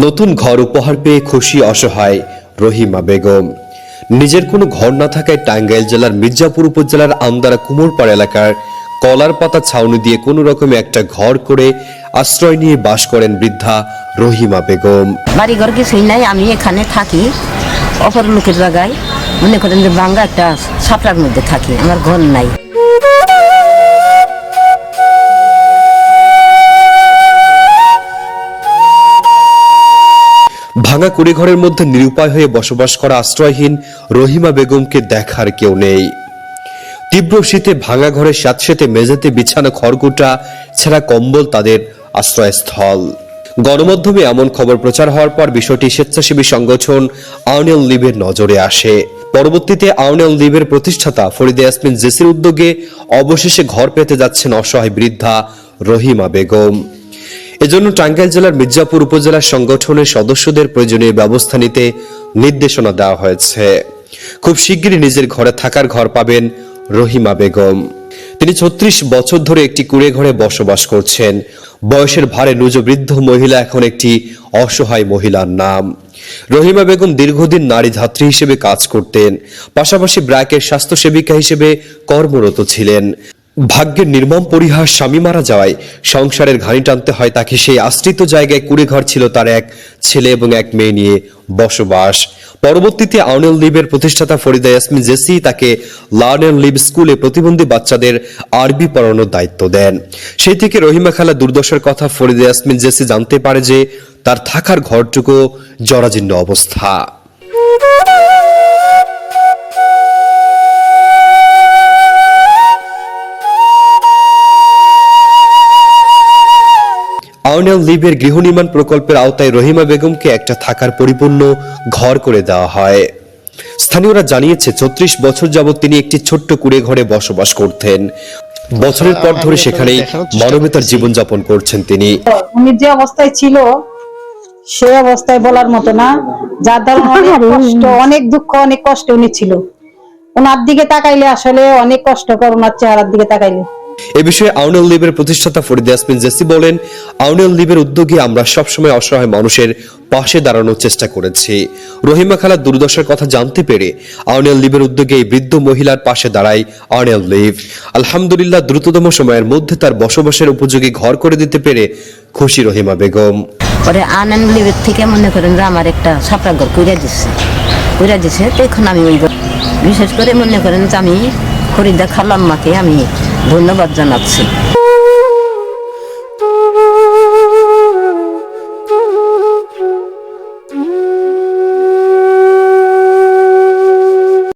নতুন ঘর উপহার পেয়ে খুশি, অসহায় রহিমা বেগম। নিজের কোনো ঘর না থাকায় টাঙ্গাইল জেলার মির্জাপুর উপজেলার আমদারা কুমোরপাড় এলাকার কলার পাতা ছাউনি দিয়ে কোনো রকমে একটা ঘর করে আশ্রয় নিয়ে বাস করেন বৃদ্ধা রহিমা বেগম। বাড়ি ঘর কিছুই নাই, আমি এখানে থাকি অপর লোকের জায়গায়। মনে করেন যে বাঙ্গা একটা সাপড়ার মধ্যে থাকি, আমার ঘর নাই। ভাঙা কুড়িঘরের মধ্যে নিরুপায় হয়ে বসবাস করা আশ্রয়হীন রহিমা বেগমকে দেখার কেউ নেই। তীব্র শীতে ভাঙা ঘরে স্যাঁতসেতে মেঝেতে বিছানা খড়কুটা ছাড়া কম্বল তাদের আশ্রয়স্থল। গণমাধ্যমে এমন খবর প্রচার হওয়ার পর বিষয়টি স্বেচ্ছাসেবী সংগঠন আউনেল লিবের নজরে আসে। পরবর্তীতে আউনেল লিবের প্রতিষ্ঠাতা ফরিদে ইয়াসমিন জেসির উদ্যোগে অবশেষে ঘর পেতে যাচ্ছেন অসহায় বৃদ্ধা রহিমা বেগম। এজন্য টাঙ্গাইল জেলার মির্জাপুর উপজেলা সংগঠনের সদস্যদের প্রয়োজনীয় ব্যবস্থা নিতে নির্দেশনা দেওয়া হয়েছে। খুব শিগগিরই নিজের ঘরে থাকার ঘর পাবেন রহিমা বেগম। তিনি ছত্রিশ বছর ধরে একটি কুড়ে ঘরে বসবাস করছেন। বয়সের ভারে বৃদ্ধ মহিলা এখন একটি অসহায় মহিলার নাম। রহিমা বেগম দীর্ঘদিন নারী ধাত্রী হিসেবে কাজ করতেন। পাশাপাশি ব্র্যাকের স্বাস্থ্যসেবিকা হিসেবে কর্মরত ছিলেন। ভাগ্যের নির্মম পরিহার স্বামী মারা যাওয়ায় সংসারের ঘানি টানতে হয় তাকে। সেই আশ্রিত জায়গায় কুড়ে ঘর ছিল তার এক ছেলে এবং এক মেয়ে নিয়ে বসবাস। পরবর্তীতে আউনেল লিভের প্রতিষ্ঠাতা ফরিদা ইয়াসমিন জেসি তাকে লার্ন অ্যান্ড লিভ স্কুলে প্রতিবন্ধী বাচ্চাদের আরবি পড়ানোর দায়িত্ব দেন। সেই থেকে রহিমা খালা দুর্দশার কথা ফরিদা ইয়াসমিন জেসি জানতে পারে যে তার থাকার ঘরটুকু জরাজীর্ণ অবস্থা। আউনেল লিভের গৃহ নির্মাণ প্রকল্পের আওতায় রহিমা বেগমকে একটা থাকার পরিপূর্ণ ঘর করে দেওয়া হয়। স্থানীয়রা জানিয়েছে ছত্রিশ বছর যাবৎ তিনি একটি ছোট্ট কুড়ে ঘরে বসবাস করতেন। বছরের পর ধরে সেখানেই মানবতার জীবনযাপন করছেন তিনি। উনি যে অবস্থায় ছিল সে অবস্থায় বলার মতো না। যার দ্বারা অনেক কষ্ট অনেক দুঃখ অনেক কষ্ট উনি ছিল। ওনার দিকে তাকাইলে আসলে অনেক কষ্টকর ওনার চেহারার দিকে তাকাইলে। এ বিষয়ে আউনেল লিভের প্রতিষ্ঠাতা ফরিদ ইয়াসমিন জেসি বলেন, আউনেল লিভের উদ্যোগে আমরা সবসময় অসহায় মানুষের পাশে দাঁড়ানোর চেষ্টা করেছি। রহিমা খালার দুর্দশার কথা জানতে পেরে আউনেল লিভের উদ্যোগে এই বৃদ্ধ মহিলার পাশে দাঁড়ায় আউনেল লিভ আলহামদুলিল্লাহ, দ্রুততম সময়ের মধ্যে তার বসবাসের উপযোগী ঘর করে দিতে পেরে খুশি রহিমা বেগম। পরে আনন্দ লিবের থেকে মনে করেন যে আমার একটা সাপড়া ঘর কইরা দিচ্ছে কইরা দিচ্ছে তখন আমি ওই বিশেষ করে মনে করেন যে আমি ফরিদা খালাম্মাকে আমি ধন্যবাদ জানাচ্ছি।